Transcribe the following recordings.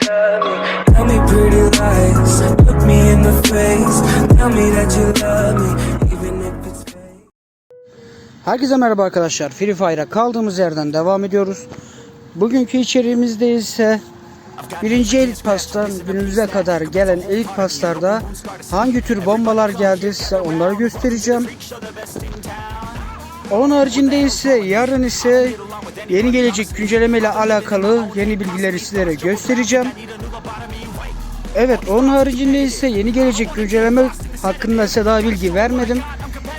Tell me pretty lies, look me in the face. Tell me that you love me. Herkese merhaba arkadaşlar. Free Fire'a kaldığımız yerden devam ediyoruz. Bugünkü içeriğimizde ise birinci elit pastan günümüze kadar gelen elit paslarda hangi tür bombalar geldi size onları göstereceğim. Onun haricinde ise yarın ise yeni gelecek güncelleme ile alakalı yeni bilgileri sizlere göstereceğim. Evet onun haricinde ise yeni gelecek güncelleme hakkında size daha bilgi vermedim.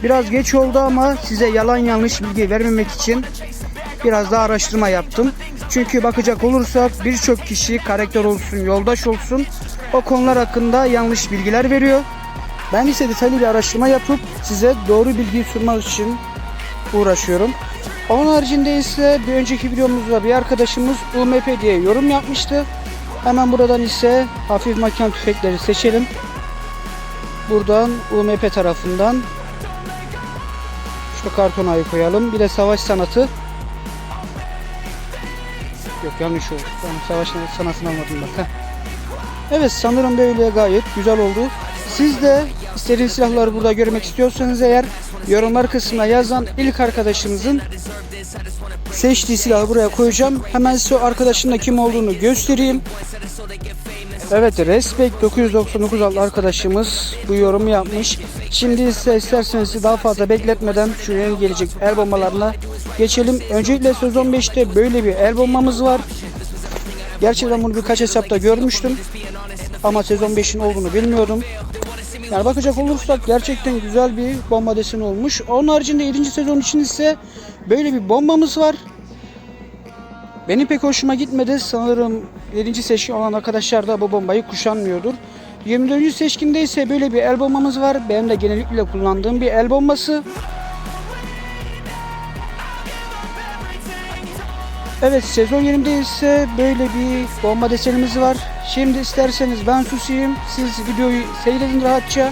Biraz geç oldu ama size yalan yanlış bilgi vermemek için biraz daha araştırma yaptım. Çünkü bakacak olursak birçok kişi karakter olsun, yoldaş olsun o konular hakkında yanlış bilgiler veriyor. Ben ise detaylı bir araştırma yapıp size doğru bilgiyi sunmak için uğraşıyorum. Onun haricinde ise bir önceki videomuzda bir arkadaşımız UMP diye yorum yapmıştı. Hemen buradan ise hafif makine tüfekleri seçelim. Buradan UMP tarafından şu kartonayı koyalım. Bir de savaş sanatı. Yok yanlış oldu. Ben savaş sanatını almadım bak. Heh. Evet sanırım böyle gayet güzel oldu. Siz de istediğiniz silahları burada görmek istiyorsanız eğer yorumlar kısmına yazan ilk arkadaşınızın seçtiği silahı buraya koyacağım. Hemen size o arkadaşın da kim olduğunu göstereyim. Evet Respect 999 adlı arkadaşımız bu yorumu yapmış. Şimdi ise isterseniz daha fazla bekletmeden şu yeni gelecek el bombalarına geçelim. Öncelikle söz 15'te böyle bir el bombamız var. Gerçekten bunu birkaç hesapta görmüştüm. Ama sezon 5'in olduğunu bilmiyordum. Yani bakacak olursak gerçekten güzel bir bomba deseni olmuş. Onun haricinde 7. sezon için ise böyle bir bombamız var. Benim pek hoşuma gitmedi. Sanırım 7. seçkin olan arkadaşlar da bu bombayı kuşanmıyordur. 24. seçkinde ise böyle bir el bombamız var. Benim de genellikle kullandığım bir el bombası. Evet sezon 20'de ise böyle bir bomba desenimiz var. Şimdi isterseniz ben susayım. Siz videoyu seyredin rahatça.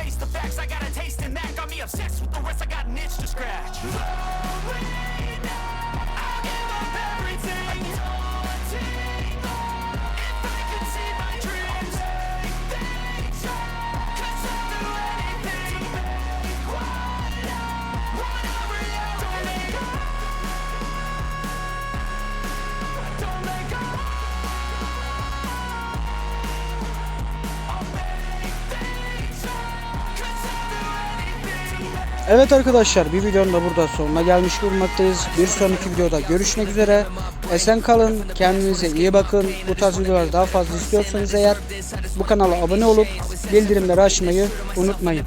the facts, I got a taste in that. Got me obsessed with the rest, I got an itch to scratch. I'll give up everything. Evet arkadaşlar bir videonun da burada sonuna gelmiş bulunmaktayız. Bir sonraki videoda görüşmek üzere. Esen kalın, kendinize iyi bakın. Bu tarz videolar daha fazla istiyorsanız eğer bu kanala abone olup bildirimleri açmayı unutmayın.